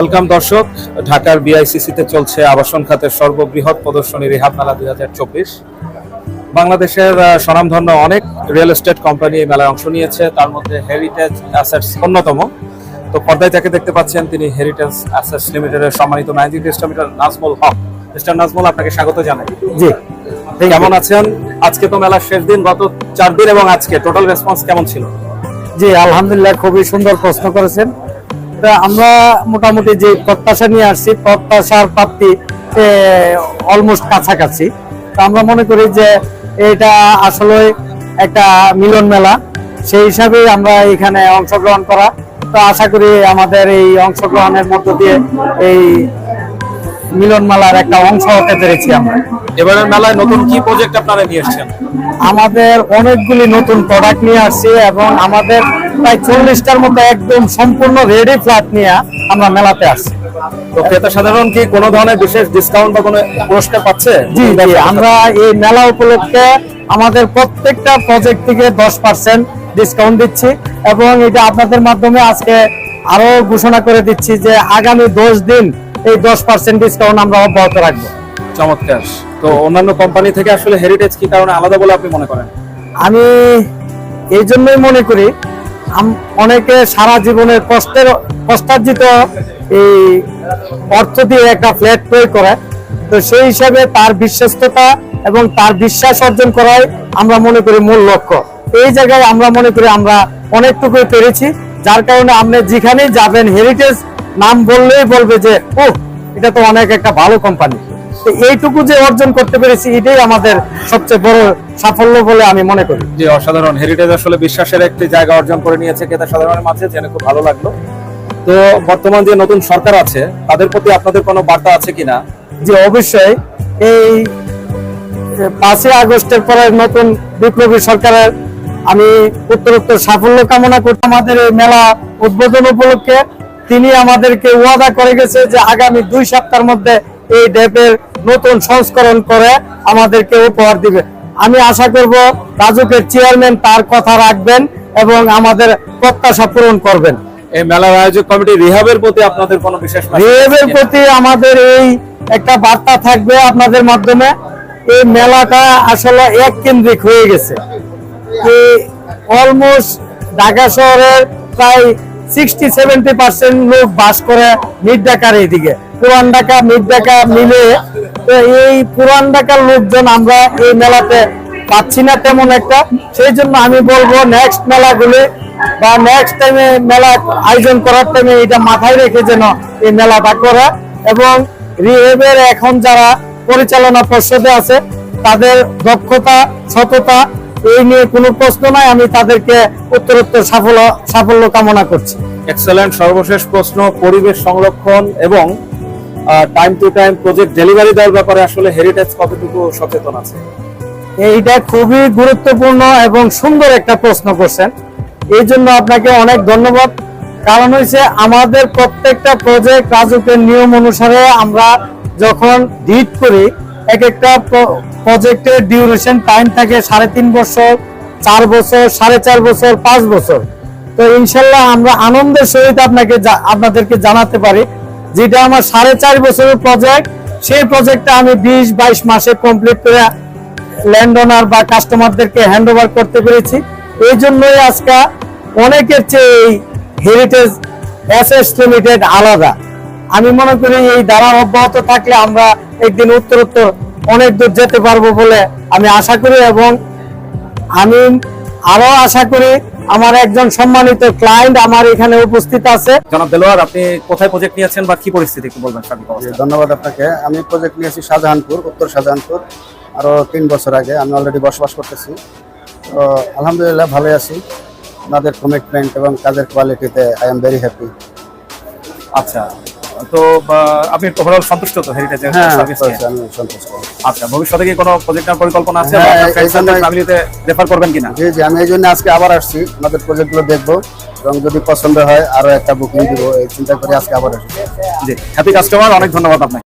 Welcome দর্শক ঢাকার বিআইসিসিতে চলছে আবাসন খাতের সর্ববৃহৎ প্রদর্শনী রেহাব মেলা দুই হাজার চব্বিশ। বাংলাদেশের স্বনামধন্য অনেক রিয়েল এস্টেট কোম্পানি এই মেলায় অংশ নিয়েছে। তার মধ্যে হেরিটেজ অ্যাসেটস অন্যতম। তো পর্দায় যাকে দেখতে পাচ্ছেন তিনি হেরিটেজ অ্যাসেটস লিমিটেডের সম্মানিত managing distributor Nazmul Haq. Mister Nazmul আপনাকে স্বাগত জানাই। জি। কেমন আছেন? আজকে তো মেলার শেষ দিন গত চার দিন এবং আজকে। টোটাল রেসপন্স কেমন ছিল? জি আলহামদুলিল্লাহ খুবই সুন্দর প্রশ্ন করেছেন। আমরা মোটামুটি যে প্রত্যাশা নিয়ে আসছি প্রত্যাশার প্রাপ্তি অলমোস্ট কাছাকাছি। তো আমরা মনে করি যে এটা আসলে একটা মিলন মেলা। সেই হিসাবেই আমরা এখানে অংশগ্রহণ করা। তো আশা করি আমাদের এই অংশগ্রহণের মধ্য দিয়ে এই মিলন মেলার একটা অংশ হতে পেরেছি আমরা। এবারের মেলায় নতুন কি প্রজেক্ট আপনারা নিয়ে এসেছেন? আমাদের অনেকগুলি নতুন প্রোডাক্ট নিয়ে আসছি এবং আমাদের প্রায় চল্লিশটার মতো একদম সম্পূর্ণ রেডি ফ্ল্যাট নিয়ে আমরা মেলাতে আসছি। তো ক্রেতা সাধারণ কি কোনো ধরনের বিশেষ ডিসকাউন্ট বা কোনো পুরস্কার পাচ্ছে? জি জি আমরা এই মেলা উপলক্ষে আমাদের প্রত্যেকটা প্রজেক্ট থেকে দশ পার্সেন্ট ডিসকাউন্ট দিচ্ছি এবং এটা আপনাদের মাধ্যমে আজকে আরও ঘোষণা করে দিচ্ছি যে আগামী দশ দিন এই দশ পার্সেন্ট ডিসকাউন্ট আমরা অব্যাহত রাখব। চমৎকার। তো অন্যান্য কোম্পানি থেকে আসলে হেরিটেজ কি কারণে আলাদা বলে আপনি মনে করেন? আমি এই জন্যই মনে করি অনেকে সারা জীবনের কষ্টের কষ্টার্জিত এই অর্থ দিয়ে একটা ফ্ল্যাট ক্রয় করে। তো সেই হিসাবে তার বিশ্বস্ততা এবং তার বিশ্বাস অর্জন করাই আমরা মনে করি মূল লক্ষ্য। এই জায়গায় আমরা মনে করি আমরা অনেকটুকুই পেরেছি যার কারণে আপনি যেখানেই যাবেন হেরিটেজ নাম বললেই বলবে যে ও এটা তো অনেক একটা ভালো কোম্পানি তো এইটুকু যে অর্জন করতে পেরেছি এটাই আমাদের সবচেয়ে বড় সাফল্য বলে আমি মনে করি। যে অসাধারণ। হেরিটেজ আসলে বিশ্বাসের একটি জায়গা অর্জন করে নিয়েছে ক্রেতা সাধারণের মাঝে জেনে খুব ভালো লাগল। তো বর্তমান যে নতুন সরকার আছে তাদের প্রতি আপনাদের কোনো বার্তা আছে কিনা? যে অবশ্যই এই পাঁচই আগস্টের পরে নতুন বিপ্লবী সরকারের আমি উত্তরোত্তর সাফল্য কামনা করছি আমাদের এই মেলা উদ্বোধন উপলক্ষে তিনি আমাদেরকে ওয়াদা করে গেছে যে আগামী দুই সপ্তাহের মধ্যে এই ডেপের নতুন সংস্করণ করে আমাদেরকে উপহার দিবে। আমি আশা করব রাজুকের চেয়ারম্যান তার কথা রাখবেন এবং আমাদের প্রত্যাশা পূরণ করবেন। এই মেলার আয়োজক কমিটি রিহাবের প্রতি আপনাদের কোনো বিশেষ রিহেবের? প্রতি আমাদের এই একটা বার্তা থাকবে আপনাদের মাধ্যমে। এই মেলাটা আসলে এক কেন্দ্রিক হয়ে গেছে। অলমোস্ট ঢাকা শহরের প্রায় সিক্সটি সেভেন্টি পার্সেন্ট লোক বাস করে মিড ঢাকার এইদিকে। পুরান ঢাকা, মিড ঢাকা মিলে, তো এই পুরান ঢাকার লোকজন আমরা এই মেলাতে পাচ্ছি না তেমন একটা। সেই জন্য আমি বলব নেক্সট মেলাগুলি বা নেক্সট টাইমে মেলা আয়োজন করার টাইমে এটা মাথায় রেখে যেন এই মেলাটা করে। এবং রিহেবের এখন যারা পরিচালনা পর্ষদে আছে, তাদের দক্ষতা, সততা এই নিয়ে কোনো প্রশ্ন নাই আমি তাদেরকে উত্তরোত্তর সাফল্য সাফল্য কামনা করছি। এক্সেলেন্ট সর্বশেষ প্রশ্ন পরিবেশ সংরক্ষণ এবং time to time project delivery দেওয়ার ব্যাপারে আসলে হেরিটেজ কতটুকু সচেতন আছে? এইটা খুবই গুরুত্বপূর্ণ এবং সুন্দর একটা প্রশ্ন করছেন। এই জন্য আপনাকে অনেক ধন্যবাদ। কারণ হচ্ছে আমাদের প্রত্যেকটা প্রজেক্ট রাজুকের নিয়ম অনুসারে আমরা যখন ডিট করি এক একটা প্রজেক্টের ডিউরেশন টাইম থাকে সাড়ে তিন বছর, চার বছর, সাড়ে চার বছর, পাঁচ বছর। তো ইনশাল্লাহ আমরা আনন্দের সহিত আপনাকে আপনাদেরকে জানাতে পারি যেটা আমার সাড়ে চার বছরের প্রজেক্ট সেই প্রজেক্টটা আমি বিশ, বাইশ মাসে কমপ্লিট করে ল্যান্ড ওনার বা কাস্টমারদেরকে হ্যান্ড ওভার করতে পেরেছি। এই জন্যই আজকে অনেকের চেয়ে এই হেরিটেজ অ্যাসেস লিমিটেড আলাদা। আমি মনে করি এই দ্বারা অব্যাহত থাকলে আমরা একদিন উত্তরোত্তর অনেক দূর যেতে পারব বলে আমি আশা করি এবং আমি আরও আশা করি আমার একজন সম্মানিত ক্লায়েন্ট আমার এখানে উপস্থিত আছে। জনাব দেলোয়ার আপনি কোথায় প্রজেক্ট নিয়েছেন বা কি পরিস্থিতি একটু বলবেন ধন্যবাদ আপনাকে। আমি প্রজেক্ট নিয়েছি শাহজাহানপুর উত্তর শাহজাহানপুর আরও তিন বছর আগে। আমি অলরেডি বসবাস করতেছি। তো আলহামদুলিল্লাহ ভালোই আছি। আপনাদের কমিটমেন্ট এবং কাজের কোয়ালিটিতে আই এম ভেরি হ্যাপি আচ্ছা তো আপনি ওভারঅল সন্তুষ্ট তো হেরিটেজ হ্যাঁ আমি সন্তুষ্ট। আচ্ছা ভবিষ্যতে কি কোনো প্রজেক্টের পরিকল্পনা আছে ফ্যামিলিতে রেফার করবেন কিনা? জি জি আমি এই জন্য আজকে আবার আসছি। আমাদের প্রজেক্টগুলো দেখব। এবং যদি পছন্দ হয় আরও একটা বুকিং দিব এই চিন্তা করে আজকে আবার আসছি জি হ্যাপি কাস্টমার অনেক ধন্যবাদ আপনাকে।